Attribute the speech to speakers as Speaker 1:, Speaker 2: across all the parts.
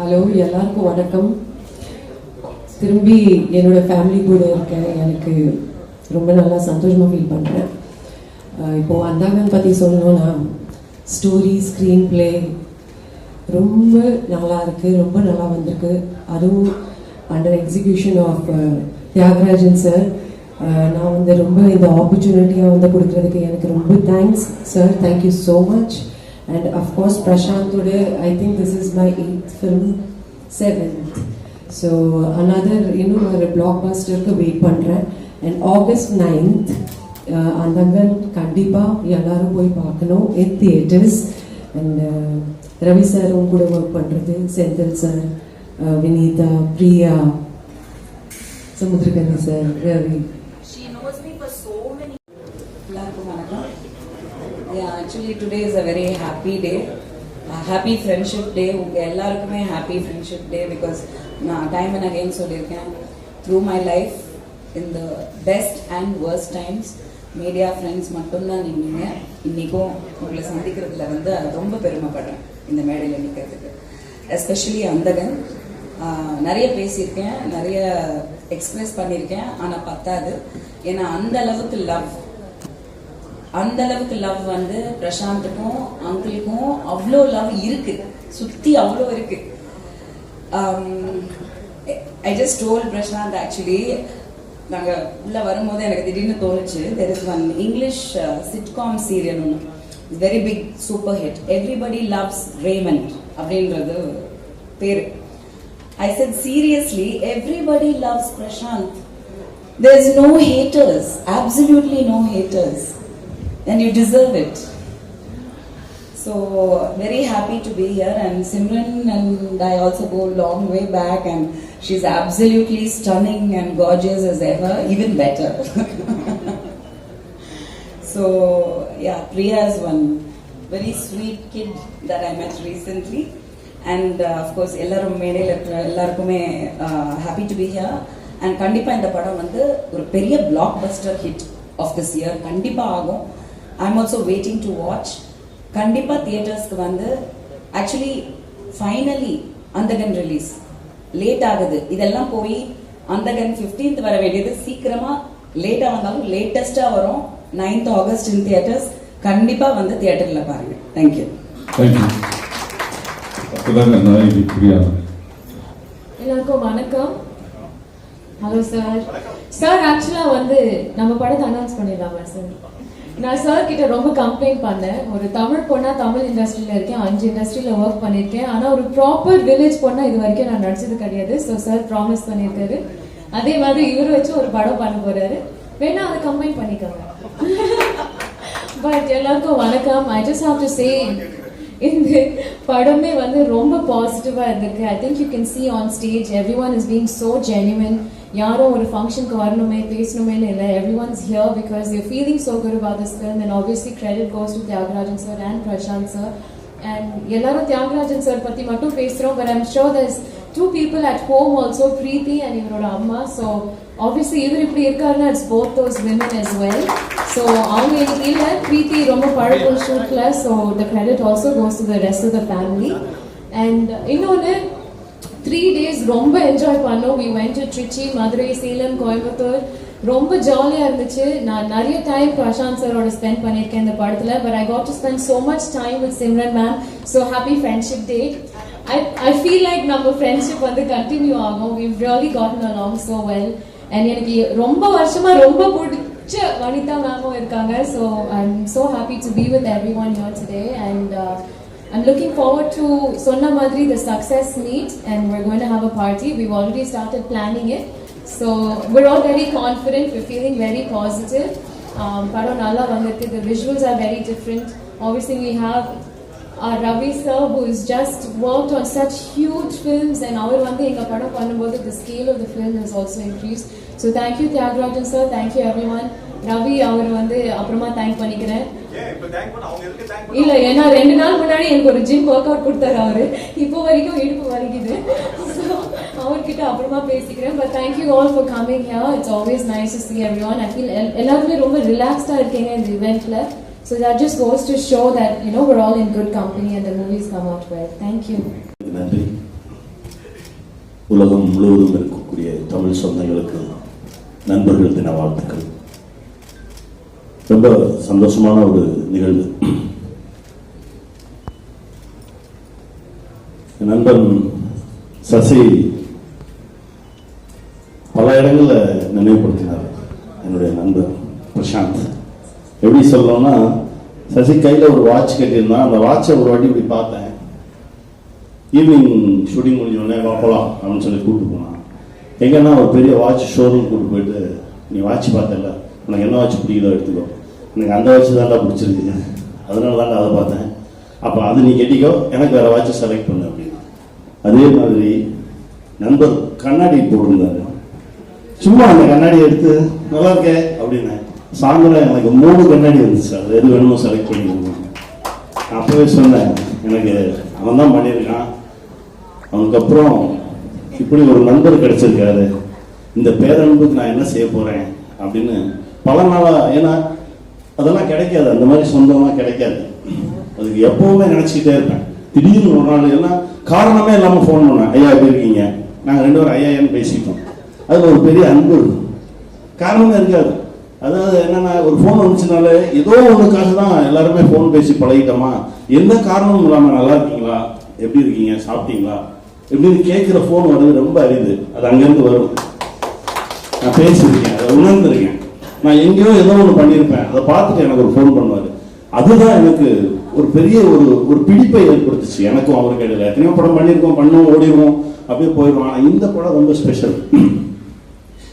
Speaker 1: Hello எல்லாருக்கும் வணக்கம். திரும்பி என்னோட ஃபேமிலி கூட இருக்கேன். எனக்கு ரொம்ப நல்லா சந்தோஷமாக ஃபீல் பண்ணுறேன் இப்போது அந்தாங்கன் பற்றி சொல்லணும்னா ஸ்டோரி ஸ்க்ரீன் ப்ளே ரொம்ப நல்லா இருக்குது ரொம்ப நல்லா வந்திருக்கு. அதுவும் under execution of Thiagarajan sir நான் வந்து ரொம்ப இந்த ஆப்பர்ச்சுனிட்டியாக வந்து கொடுக்குறதுக்கு எனக்கு ரொம்ப thanks sir thank you so much and of course பிரசாந்தோட I think this is my eighth film seventh so another இன்னும் ஒரு பிளாக்பஸ்டருக்கு வெயிட் பண்ணுறேன் அண்ட் ஆகஸ்ட் நைன்த் அந்தங்கன் கண்டிப்பாக எல்லாரும் போய் பார்க்கணும். இன் தியேட்டர்ஸ் அண்ட் ரவி சாரும் கூட ஒர்க் பண்ணுறது
Speaker 2: Senthil sir Vineetha Priya Samuthirakani
Speaker 3: sir Ravi yeah actually today is a very happy day. Happy friendship day உங்கள் எல்லாருக்குமே ஹாப்பி ஃப்ரெண்ட்ஷிப் டே பிகாஸ் நான் டைம் அண்ட் அகெயின் சொல்லியிருக்கேன். Through my life in the best and worst times media friends மட்டும்தான் நின்னீங்க. இன்றைக்கும் உங்களை சந்திக்கிறதுல வந்து ரொம்ப பெருமைப்படுறேன் இந்த மேடையில் நிற்கிறதுக்கு எஸ்பெஷலி அந்தகன். நிறைய பேசியிருக்கேன் நிறைய எக்ஸ்பிரஸ் பண்ணியிருக்கேன் ஆனால் பத்தாது. ஏன்னா அந்த அளவுக்கு லவ் அந்த அளவுக்கு லவ் வந்து பிரசாந்துக்கும் அங்கிளுக்கும் அவ்வளோ லவ் இருக்கு. சுத்தி அவ்வளோ இருக்கு. I just told Prashanth actually நாங்கள் உள்ளே வரும்போது எனக்கு திடீர்னு தோணுச்சு. There is one English sitcom serial ஒன்று very big super hit everybody loves Raymond அப்படின்றது பேர். I said seriously everybody loves Prashanth there is no haters absolutely no haters and you deserve it so very happy to be here and simran and i also go long way back and she's absolutely stunning and gorgeous as ever even better so yeah priya is one very sweet kid that i met recently and uh, of course எல்லாரும் மேடையில் இருக்கிற எல்லாருக்குமே happy to be here and கண்டிப்பா இந்த படம் வந்து ஒரு பெரிய blockbuster hit of this year கண்டிப்பா ஆகும் I am also waiting to watch கண்டிப்பா தியேட்டர்ஸ்க்கு வந்து actually finally Andhagan release late ஆகுது. இதெல்லாம் போய் அந்தகன் 15th வர வேண்டியது. சீக்கிரமா லேட்டா வந்தாலும் லேட்டஸ்டா வரும். 9th ஆகஸ்ட் இன் தியேட்டர்ஸ் கண்டிப்பா வந்து தியேட்டர்ல பாருங்க. தேங்க்யூ
Speaker 4: எல்லாருக்கும் வணக்கம். ஹலோ சார் சார் ஆக்சுவலா வந்து நம்ம படத்தை அனௌன்ஸ் பண்ணிடலாமா சார் நான் சார் கிட்ட ரொம்ப கம்ப்ளைண்ட் பண்ணேன். ஒரு தமிழ் பொண்ணா தமிழ் இண்டஸ்ட்ரியில இருக்கேன். அஞ்சு இண்டஸ்ட்ரியில ஒர்க் பண்ணியிருக்கேன் ஆனா ஒரு ப்ராப்பர் வில்லேஜ் பொண்ணா இது வரைக்கும் நான் நடிச்சது கிடையாது. ஸோ சார் ப்ராமிஸ் பண்ணியிருக்காரு. அதே மாதிரி இவரை வச்சு ஒரு படம் பண்ண போறாரு. வேணா அதை கம்பைன் பண்ணிக்கோங்க. பட் எல்லாருக்கும் வணக்கம். I just have to say இந்த படமே வந்து ரொம்ப பாசிட்டிவா இருந்திருக்கு. I think you can see on stage everyone is being so genuine யாரும் ஒரு ஃபங்க்ஷனுக்கு வரணுமே பேசணுமேனு இல்லை everyone's here because you feeling so good about this film and obviously credit goes to Thiagarajan sir and Prashanth sir and எல்லாரும் Thiagarajan sir பற்றி மட்டும் பேசுகிறோம் but I'm sure there's two people at home also Preethi and இவரோட அம்மா. So obviously இவர் இப்படி இருக்காருன்னா it's both those women as well so அவங்க எனக்கு இல்லை பிரீத்தி ரொம்ப பழக்கம் ஷூட்டில் so the credit also goes to the rest of the family and இன்னொன்று த்ரீ டேஸ் ரொம்ப என்ஜாய் பண்ணோம். We went to Trichy Madurai Salem Coimbatore ரொம்ப ஜாலியாக இருந்துச்சு. நான் நிறைய டைம் பிரசாந்த் சாரோட ஸ்பெண்ட் பண்ணியிருக்கேன் இந்த படத்தில். But I got to spend so much time with Simran ma'am so happy friendship day I I feel like நம்ம ஃப்ரெண்ட்ஷிப் வந்து கண்டினியூ ஆகும். We've really gotten along so well and எனக்கு ரொம்ப வருஷமா ரொம்ப பிடிச்ச வனிதா மேமும் இருக்காங்க. So I am so happy to be with everyone your today and I'm looking forward to Sonna Madri, the success meet, and we're going to have a party. We've already started planning it. So we're all very confident, we're feeling very positive. Um, The visuals are very different. Obviously, we have our Ravi sir, who has just worked on such huge films, and அவர் வந்து எங்க the scale of the film has also increased. So thank you, Tyagarajan sir. Thank you, everyone. Ravi, அவர் வந்து அப்புறமா thank பண்ணிக்கிறேன் இல்ல ஏன்னா ரெண்டு நாள் முன்னாடி எனக்கு ஒரு ஜிம் ஒர்க் அவுட் கொடுத்தாரு அவரு இப்போ வரைக்கும் இடுப்பு வலிக்குது. அவர்கிட்ட அப்புறமா பேசிக்கிறேன். But thank you all for coming here it's always nice to see everyone. I feel எல் எல்லாருமே ரொம்ப ரிலாக்ஸ்டா இருக்கீங்க இந்த இவெண்ட்ல so that just goes to show that you know we're all in good company and the movies come out well. Thank you.
Speaker 5: நன்றி.
Speaker 6: உலகம் முழுவதும் இருக்கக்கூடிய தமிழ் சொந்தங்களுக்கு நண்பர்கள் தின வாழ்த்துக்கள் ரொம்ப சந்தோஷமான ஒரு நிகழ்வு. என் நண்பன் சசி பல இடங்களில் நினைவுபடுத்தினார் என்னுடைய நண்பர் பிரசாந்த். எப்படி சொல்லணும்னா சசி கையில ஒரு வாட்ச் கட்டியிருந்தான் அந்த வாட்சை ஒரு வாட்டி இப்படி பார்த்தேன். ஈவினிங் ஷூட்டிங் முடிஞ்ச உடனே வா போகலாம் அப்படின்னு சொல்லி கூப்பிட்டு போனான். எங்கன்னா ஒரு பெரிய வாட்ச் ஷோரூம் கூப்பிட்டு போயிட்டு நீ வாட்ச் பார்த்தல உனக்கு என்ன வாட்ச் பிடிக்குதோ எடுத்துக்கோ. எனக்கு அந்த வாட்ச் தான்டா பிடிச்சிருக்கு. அதனால தான்டா அதை பார்த்தேன். அப்போ அது நீ கெட்டிக்கோ எனக்கு வேறு வாட்சை செலக்ட் பண்ணு அப்படின்னா. அதே மாதிரி நண்பர் கண்ணாடி போட்டிருந்தாரு. சும்மா அந்த கண்ணாடி எடுத்து நல்லா இருக்கே அப்படின்னு. சாயந்தரம் எனக்கு மூணு கண்ணாடி வந்துச்சு. அது எது வேணுமோ செலக்ட் பண்ணிக்கணும் அப்பவே சொன்னேன் எனக்கு அவன் தான் பண்ணியிருக்கான். அவனுக்கு அப்புறம் இப்படி ஒரு நண்பர் கிடைச்சிருக்காரு. இந்த பேரன்புக்கு நான் என்ன செய்ய போகிறேன் அப்படின்னு பல நாளாக ஏன்னா அதெல்லாம் கிடைக்காது அந்த மாதிரி சொந்தம்லாம் கிடைக்காது. அதுக்கு எப்பவுமே நினச்சிக்கிட்டே இருப்பேன். திடீர்னு ஒரு நாள் எல்லாம் காரணமே இல்லாம ஃபோன் பண்ணேன். ஐயா எப்படி இருக்கீங்க? நாங்க ரெண்டு பேரும் ஐயான்னு பேசிட்டோம். அதுல ஒரு பெரிய அன்பு இருக்கும். காரணமே இருக்காது. அதாவது என்னன்னா ஒரு ஃபோன் வந்துச்சுனாலே ஏதோ ஒண்ணுக்காக தான் எல்லாருமே ஃபோன் பேசி பழகிட்டோமா? எந்த காரணமும் இல்லாம நல்லா இருக்கீங்களா? எப்படி இருக்கீங்க? சாப்பிட்டீங்களா? எப்படின்னு கேட்குற ஃபோன் வர்றது ரொம்ப அரிது. அது அங்கேருந்து வரும். நான் பேசியிருக்கேன் அதை உணர்ந்திருக்கேன். நான் எங்கேயோ ஏதோ ஒன்று பண்ணியிருப்பேன் அதை பார்த்துட்டு எனக்கு ஒரு ஃபோன் பண்ணுவார். அதுதான் எனக்கு ஒரு பெரிய ஒரு ஒரு பிடிப்பை ஏற்படுத்துச்சு. எனக்கும் அவருக்கு இடையில. எத்தனையோ படம் பண்ணியிருக்கோம் பண்ணுவோம் ஓடிடுவோம் அப்படியே போயிடுவோம். ஆனால் இந்த படம் ரொம்ப ஸ்பெஷல்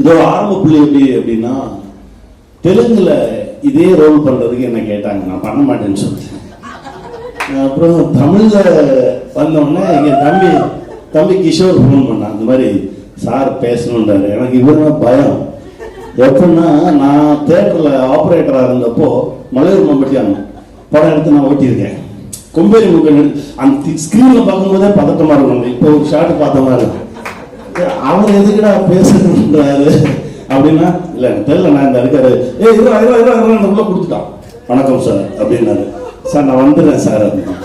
Speaker 6: இதோட ஆரம்ப புள்ளி எப்படி அப்படின்னா தெலுங்குல இதே ரோல் பண்றதுக்கு என்ன கேட்டாங்க. நான் பண்ண மாட்டேன்னு சொல்லிட்டேன். அப்புறம் தமிழ்ல வந்தோடனே எங்க தம்பி தம்பி கிஷோர் ஃபோன் பண்ணான். அந்த மாதிரி சார் பேசணுன்றாரு எனக்கு இவருனா பயம். எப்படின்னா நான் தேட்டரில் ஆப்ரேட்டராக இருந்தப்போ மலையூர் மம்பட்டியான் படம் எடுத்து நான் ஓட்டியிருக்கேன். கொம்பேரி முக்கன் அந்த ஸ்கிரீன்ல பார்க்கும்போதே பதட்டமா இருக்கும். இப்போ ஒரு ஷாட் பார்த்த மாதிரி அவர் எதுக்குடா பேசுறாரு அப்படின்னா இல்ல எனக்கு தெரியல நான் இந்த இருக்காரு ஏ இருவா இருவா இருவா இருவா உள்ள கொடுத்துட்டான். வணக்கம் சார் அப்படின்னாரு. சார் நான் வந்துடுறேன் சார் அப்படின்னா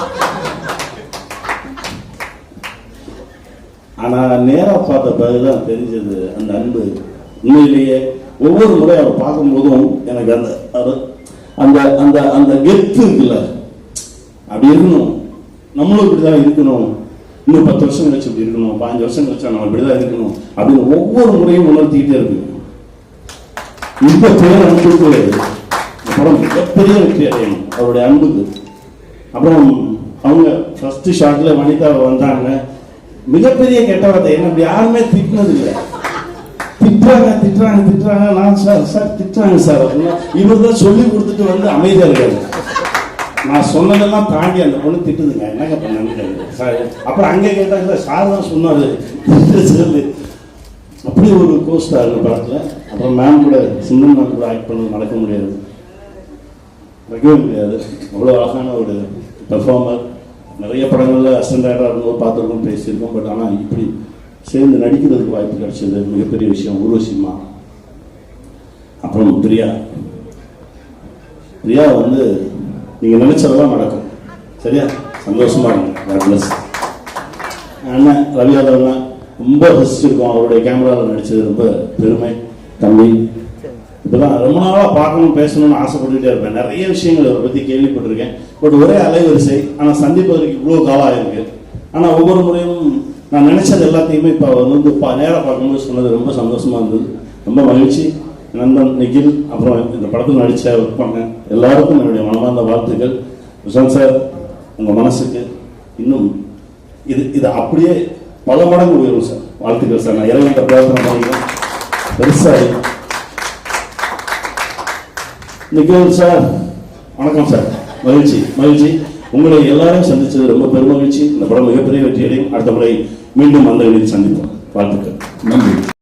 Speaker 6: ஆனா நேரா பார்த்த பிறகுதான் தெரிஞ்சது அந்த அன்பு உண்மையிலேயே ஒவ்வொரு முறை அவர் பார்க்கும்போதும் எனக்கு அந்த அந்த அந்த அந்த கெத்து இருக்குல்ல. அப்படி இருக்கணும். நம்மளும் இப்படிதான் இருக்கணும். இன்னும் பத்து வருஷம் கழிச்சு இப்படி இருக்கணும். பாஞ்சு வருஷம் கழிச்சா நம்ம இப்படிதான் இருக்கணும். அப்படின்னு ஒவ்வொரு முறையும் உணர்த்திக்கிட்டே இருக்கு இந்த பேர் அன்புக்கு இந்த படம் மிகப்பெரிய வெற்றி அடையணும். அவருடைய அன்புக்கு. அப்புறம் அவங்க ஃபர்ஸ்ட் ஷாட்ல வனிதா வந்தாங்க. மிகப்பெரிய கெட்ட வார்த்தை. என்ன அப்படி யாருமே திட்டினது இல்லை திட்டுறாங்க திட்டுறாங்க திட்டுறாங்க. நான் சார் சார் திட்டுறாங்க சார். அப்படின்னா இவர் தான் சொல்லி கொடுத்துட்டு வந்து அமைதியாக இருக்காரு. நான் சொன்னதெல்லாம் தாண்டி அந்த பொண்ணு திட்டுதுங்க. என்னங்க பண்ணு சார் அப்புறம் அங்கே கேட்டாங்க சார் தான் சொன்னார். சொல்லு. அப்படி ஒரு கோஸ்டா இந்த படத்தில். அப்புறம் மேம் கூட சின்ன மேம் கூட ஆக்ட் பண்ணது நடக்க முடியாது. வைக்கவே முடியாது. அவ்வளோ அழகான ஒரு பெர்ஃபார்மர் நிறைய படங்களில் அசிஸ்டன்ட் ஆக்டராக இருக்கும்போது பார்த்துருக்கோம் பேசியிருக்கோம். பட் ஆனால் இப்படி சேர்ந்து நடிக்கிறதுக்கு வாய்ப்பு கிடைச்சது. மிகப்பெரிய விஷயம். ஊர்வசிமா அப்புறம் பிரியா. பிரியா வந்து நீங்கள் நினைச்சதெல்லாம் நடக்கும். சரியா? சந்தோஷமா இருங்க. அண்ணன் ரவி யாதவ் ரொம்ப ரசிச்சிருக்கோம். அவருடைய கேமராவில் நடிச்சது ரொம்ப பெருமை. தம்பி. இப்பதான் ரொம்ப நாளாக பார்க்கணும் பேசணும்னு ஆசைப்பட்டுட்டே இருப்பேன். நிறைய விஷயங்கள் அவரை பத்தி கேள்விப்பட்டிருக்கேன். பட் ஒரே அலைவரிசை. ஆனால் சந்திப்பதற்கு இவ்வளோ காலம் ஆயிருக்கு. ஆனால் ஒவ்வொரு முறையும் நான் நினைச்சது எல்லாத்தையுமே இப்போ அவர் வந்து இப்போ நேரா பார்க்கும்போது சொன்னது ரொம்ப சந்தோஷமா இருந்தது. ரொம்ப மகிழ்ச்சி. நண்பன் நிகில் அப்புறம் இந்த படத்தில் நடிச்ச ஒர்க் பண்ண எல்லாருக்கும் என்னுடைய மனமார்ந்த வாழ்த்துக்கள். விஷாந்த் சார் உங்க மனசுக்கு இன்னும் இது இது அப்படியே பல மடங்கு உயரும் சார். வாழ்த்துக்கள் சார். நான் இறைவன் பிரார்த்தனை பண்ணிக்கிறேன் பெருசாக நிகில் சார் வணக்கம் சார். மகிழ்ச்சி மகிழ்ச்சி. உங்களை எல்லாரும் சந்திச்சது ரொம்ப பெருமகிழ்ச்சி. இந்த படம் மிகப்பெரிய வெற்றி அடையும் அடுத்த முறை மீண்டும் அந்த சந்திப்போம். வாழ்த்துக்கள்.
Speaker 5: நன்றி.